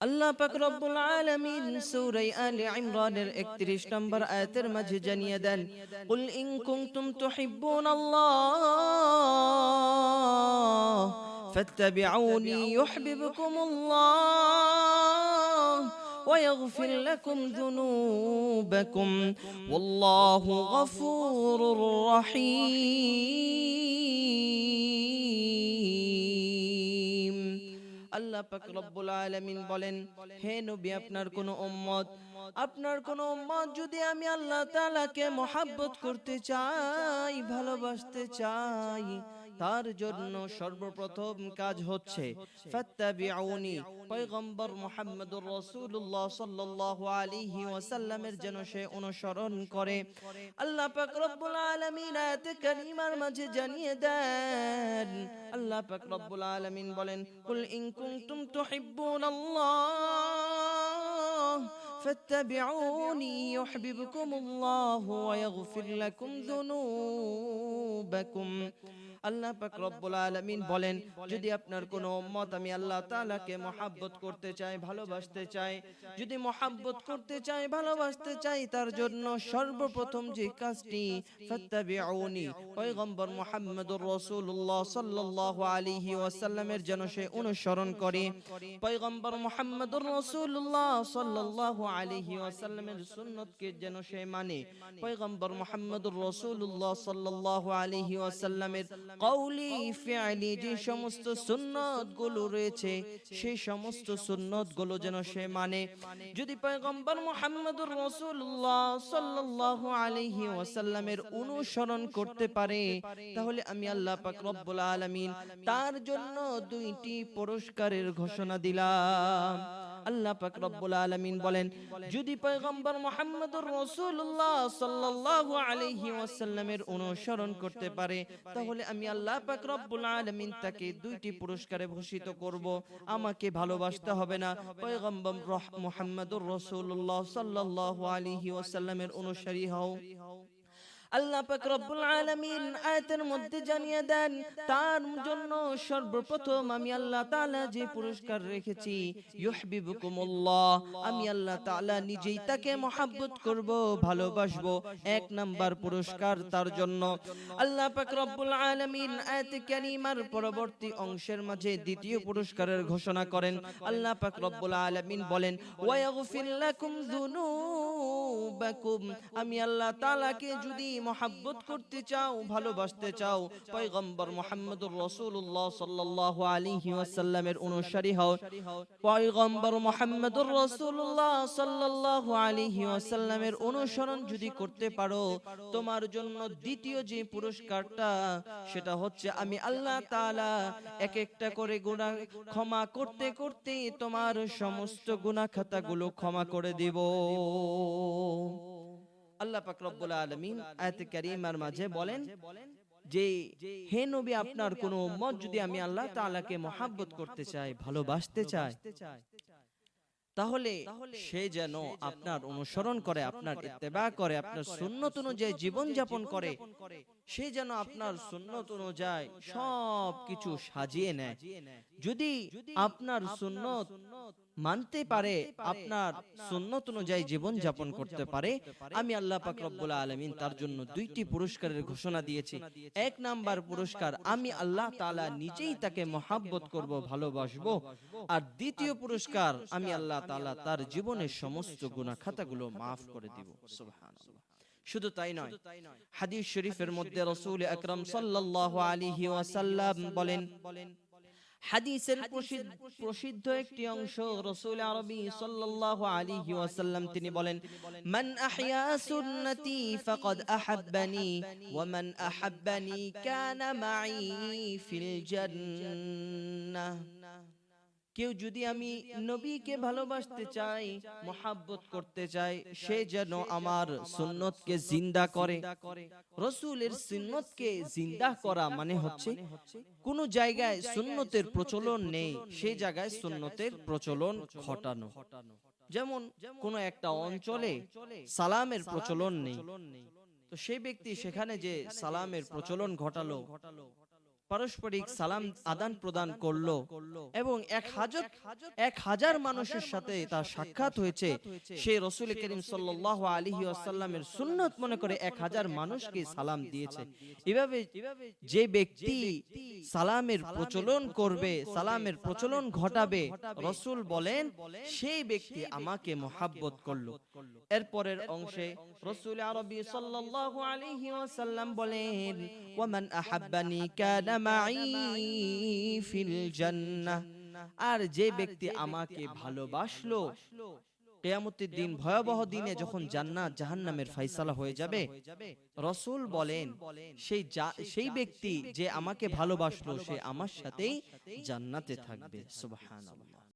আল্লাহ পাক রব্বুল আলামিন সূরা আলে ইমরানের 31 নম্বর আয়াতের মাঝে জানিয়ে দেন কুল ইন কুনতুম তুহিব্বুনাল্লাহ ফাত্তাবিউনি ইউহিব্বুকুমুল্লাহ ويغفر لكم ذنوبكم والله غفور رحيم আল্লাহ পাক রব্বুল আলামিন বলেন হে নবী আপনার কোন উম্মত আপনার কোন উম্মত যদি আমি আল্লাহ তাআলাকে মহাব্বত করতে চাই ভালোবাসতে চাই তার জন্য সর্বপ্রথম কাজ হচ্ছে ফাত্তাবিউনি পয়গম্বর মুহাম্মদুর রাসূলুল্লাহ সাল্লাল্লাহু আলাইহি ওয়াসাল্লামের যেন সে অনুসরণ করে। আল্লাহ পাক রব্বুল আলামিন আয়াতে কারিমার মাঝে জানিয়ে দেন। আল্লাহ পাক রব্বুল আলামিন বলেন কুল ইন কুনতুম তুহিব্বুনাল্লাহ فاتبعوني يحببكم الله ويغفر لكم ذنوبكم আল্লাহ পাক রব্বুল আলামিন বলেন যদি আপনার কোন উম্মত আমি আল্লাহ তাআলাকে মহাব্বত করতে চাই ভালোবাসতে চাই যদি মহাব্বত করতে চাই ভালোবাসতে চাই তার জন্য সর্বপ্রথম যে কাজটি ফাত্তাবিউনি পয়গম্বর মুহাম্মদুর রাসূলুল্লাহ সাল্লাল্লাহু আলাইহি ওয়াসাল্লামের যেন সে অনুসরণ করে পয়গম্বর মুহাম্মদুর রাসূলুল্লাহ সাল্লাল্লাহু সুন্নতকে যেন সে মানে। মুহাম্মদুর ওয়াসাল্লামের কওলি, ফিআলি যে সমস্ত রয়েছে, সেই সমস্ত যেন সে মানে। যদি মুহাম্মদুর আলাইহি ওয়াসাল্লামের অনুসরণ করতে পারে, তাহলে আমি আল্লাহ পাক রব্বুল আলামিন তার জন্য দুইটি পুরস্কারের ঘোষণা দিলাম। আল্লাহ পাক রব্বুল আলামিন বলেন যদি পয়গম্বর মুহাম্মদুর রাসূলুল্লাহ সাল্লাল্লাহু আলাইহি ওয়াসাল্লামের অনুসরণ করতে পারে তাহলে আমি আল্লাহ পাক রব্বুল আলামিন তাকে দুইটি পুরস্কারে ভূষিত করব। আমাকে ভালোবাসতে হবে না পয়গম্বর মুহাম্মদুর রাসূলুল্লাহ সাল্লাল্লাহু আলাইহি ওয়াসাল্লামের অনুসারী হও। আল্লাহ পাক রব্বুল আলামিন আয়াতের মধ্যে জানিয়ে দেন তার জন্য সর্বপ্রথম আমি আল্লাহ তাআলা যে পুরস্কার রেখেছি ইউহিব্বুকুমুল্লাহ আমি আল্লাহ তাআলা নিজেই তাকে করব ভালোবাসবো এক নাম্বার পুরস্কার তার জন্য। আল্লাহ পাক রব্বুল আলামিন আয়াতে কারিমার পরবর্তী অংশের মাঝে দ্বিতীয় পুরস্কারের ঘোষণা করেন। আল্লাহ পাক রব্বুল আলামিন বলেন ওয়ায়াগফির লাকুম যুনুবাকুম আমি আল্লাহ তাআলাকে যদি মহাব্বত করতে চাও, ভালোবাসতে চাও, পয়গম্বর মুহাম্মদুর রাসূলুল্লাহ সাল্লাল্লাহু আলাইহি ওয়াসাল্লামের অনুসারী হও। পয়গম্বর মুহাম্মদুর রাসূলুল্লাহ সাল্লাল্লাহু আলাইহি ওয়াসাল্লামের অনুসরণ যদি করতে পারো, তোমার জন্য দ্বিতীয় যে পুরস্কারটা, সেটা হচ্ছে আমি আল্লাহ তাআলা এক একটা করে গুনাহ ক্ষমা করতে করতে তোমার সমস্ত গুনাহ খাতাগুলো ক্ষমা করে দেব। আল্লাহ পাক রব্বুল আলামিন আয়াতে কারীমার মাঝে বলেন যে হে নবী আপনার কোন উম্মত যদি আমি আল্লাহ তাআলাকে মহাব্বত করতে চাই ভালোবাসতে চাই তাহলে সে যেন আপনার অনুসরণ করে আপনার ইত্তেবা করে আপনার সুন্নত অনুযায়ী জীবন যাপন করে সে যেন আপনার সুন্নত অনুযায়ী সব কিছু সাজিয়ে নেয়। যদি আপনার সুন্নত মানতে পারে আপনার সুন্নত অনুযায়ী জীবন যাপন করতে পারে। আমি আল্লাহ পাক রব্বুল আলামিন তার জন্য দুইটি পুরস্কারের ঘোষণা দিয়েছি। এক নাম্বার পুরস্কার আমি আল্লাহ তাআলা নিজেই তাকে মহাব্বত করব ভালোবাসবো। আর দ্বিতীয় পুরস্কার আমি আল্লাহ তাআলা তার জীবনের সমস্ত গুনাহ খাতাগুলো maaf করে দিব। সুবহানাল্লাহ। শুধু তাই নয় হাদিস শরীফের মধ্যে রাসূল আকরাম সাল্লাল্লাহু আলাইহি ওয়াসাল্লাম বলেন হাদিসের প্রসিদ্ধ প্রসিদ্ধ একটি অংশ রাসূল আরবি সাল্লাল্লাহু আলাইহি ওয়াসাল্লাম তিনি বলেন মান আহইয়া সুন্নতি ফাকাদ আহাব্বানি ওয়া মান আহাব্বানি কানা মাই ফিল জান্নাহ। কেউ যদি আমি নবীকে ভালোবাসতে চাই মোহাব্বত করতে চাই সে যেন আমার সুন্নতকে জিন্দা করে। রসুলের সুন্নতকে জিন্দা করা মানে হচ্ছে কোন জায়গায় সুন্নতের প্রচলন নেই সেই জায়গায় সুন্নতের প্রচলন ঘটানো। যেমন কোন একটা অঞ্চলে সালামের প্রচলন নেই। তো সেই ব্যক্তি সেখানে যে সালামের প্রচলন ঘটালো। পারস্পরিক সালাম আদান প্রদান করল এবং এক হাজার এক হাজার মানুষের সাথে তার সাক্ষাৎ হয়েছে। সে রসুল করিম সাল্লাহ আলহি আসাল্লামের সুন্নত মনে করে এক হাজার মানুষকে সালাম দিয়েছে। এভাবে যে ব্যক্তি সালামের প্রচলন করবে সালামের প্রচলন ঘটাবে রসুল বলেন সেই ব্যক্তি আমাকে মোহাব্বত করল। এরপরের অংশে রসুল আরবি সাল্লাল্লাহু আলাইহি ওয়াসাল্লাম বলেন ওয়ামান আহাব্বানি কানা মাই ফিল জান্নাহ আর যে ব্যক্তি আমাকে ভালোবাসলো কেয়ামতের দিন ভয়াবহ দিনে যখন জান্নাত জাহান্নামের ফয়সালা হয়ে যাবে রসুল বলেন সেই সেই ব্যক্তি যে আমাকে ভালোবাসলো সে আমার সাথেই জান্নাতে থাকবে। সুবহানাল্লাহ।